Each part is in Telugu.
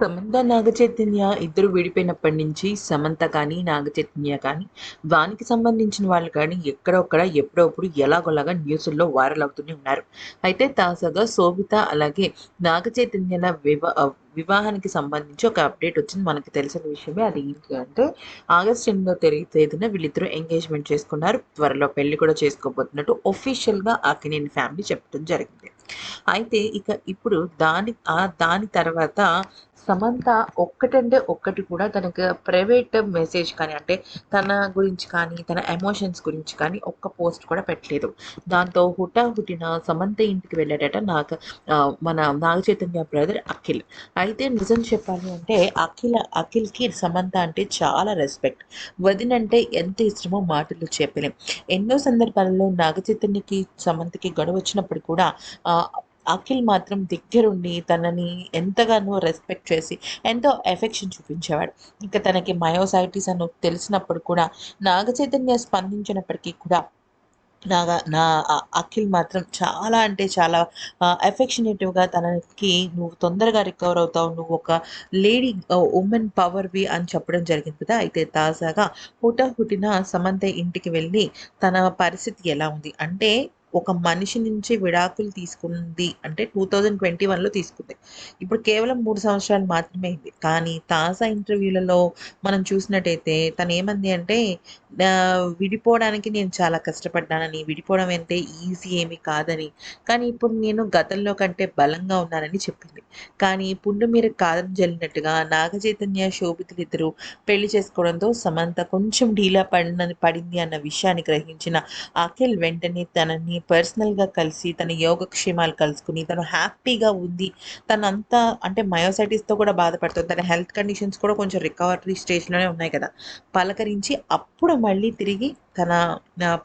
సమంత నాగచైతన్య ఇద్దరు విడిపోయినప్పటి నుంచి సమంత కానీ నాగచైతన్య కానీ దానికి సంబంధించిన వాళ్ళు కానీ ఎక్కడొక్కడ ఎప్పుడప్పుడు ఎలాగోలాగా న్యూస్ల్లో వైరల్ అవుతూనే ఉన్నారు. అయితే తాజాగా శోభిత అలాగే నాగచైతన్యల వివా వివాహానికి సంబంధించి ఒక అప్డేట్ వచ్చింది. మనకి తెలిసిన విషయమే అది ఏంటి అంటే ఆగస్ట్ ఎనిమిదో తేదీ తేదీన వీళ్ళిద్దరూ ఎంగేజ్మెంట్ చేసుకున్నారు. త్వరలో పెళ్ళి కూడా చేసుకోబోతున్నట్టు ఒఫీషియల్గా అక్కినేని ఫ్యామిలీ చెప్పడం జరిగింది. అయితే ఇక ఇప్పుడు దాని ఆ దాని తర్వాత సమంత ఒక్కటంటే ఒక్కటి కూడా తనకు ప్రైవేట్ మెసేజ్ కానీ అంటే తన గురించి కానీ తన ఎమోషన్స్ గురించి కానీ ఒక్క పోస్ట్ కూడా పెట్టలేదు. దాంతో హుటాహుటిన సమంత ఇంటికి వెళ్ళాడట నాగ మన నాగ చైతన్య బ్రదర్ అఖిల్. అయితే నిజం చెప్పాలి అంటే అఖిల్ అఖిల్కి సమంత అంటే చాలా రెస్పెక్ట్. వదినంటే ఎంత ఇష్టమో మాటలు చెప్పలేం. ఎన్నో సందర్భాలలో నాగ చైతన్యకి సమంతకి గొడవ వచ్చినప్పుడు కూడా అఖిల్ మాత్రం దగ్గరుండి తనని ఎంతగానో రెస్పెక్ట్ చేసి ఎంతో ఎఫెక్షన్ చూపించేవాడు. ఇంకా తనకి మయోసైటిస్ అని తెలిసినప్పుడు కూడా నాగ చైతన్య స్పందించినప్పటికీ కూడా నాగా నా అఖిల్ మాత్రం చాలా అంటే చాలా ఎఫెక్షనేటివ్గా తనకి నువ్వు తొందరగా రికవర్ అవుతావు నువ్వు ఒక లేడీ ఉమెన్ పవర్వి అని చెప్పడం జరిగింది కదా. అయితే తాజాగా హుటాహుటిన సమంత ఇంటికి వెళ్ళి తన పరిస్థితి ఎలా ఉంది? అంటే ఒక మనిషి నుంచి విడాకులు తీసుకుంది అంటే టూ థౌజండ్ ట్వంటీ వన్లో తీసుకుంది. ఇప్పుడు కేవలం మూడు సంవత్సరాలు మాత్రమే అయింది. కానీ తాజా ఇంటర్వ్యూలలో మనం చూసినట్టయితే తను ఏమంది అంటే విడిపోవడానికి నేను చాలా కష్టపడ్డానని విడిపోవడం అంటే ఈజీ ఏమీ కాదని. కానీ ఇప్పుడు నేను గతంలో కంటే బలంగా ఉన్నానని చెప్పింది. కానీ పుండు మీద కాదం జల్లినట్టుగా నాగచైతన్య శోభితులు ఇద్దరు పెళ్ళి చేసుకోవడంతో సమంత కొంచెం ఢీలా పడిన పడింది అన్న విషయాన్ని గ్రహించిన అఖిల్ వెంటనే తనని పర్సనల్గా కలిసి తన యోగక్షేమాలు కలుసుకుని తను హ్యాపీగా ఉంది తనంతా అంటే మయోసైటిస్తో కూడా బాధపడుతుంది తన హెల్త్ కండిషన్స్ కూడా కొంచెం రికవరీ స్టేజ్లోనే ఉన్నాయి కదా. పలకరించి అప్పుడు మళ్ళీ తిరిగి తన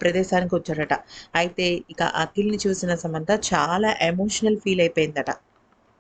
ప్రదేశానికి వచ్చాడట. అయితే ఇక అఖిల్ని చూసిన సమంత చాలా ఎమోషనల్ ఫీల్ అయిపోయిందట.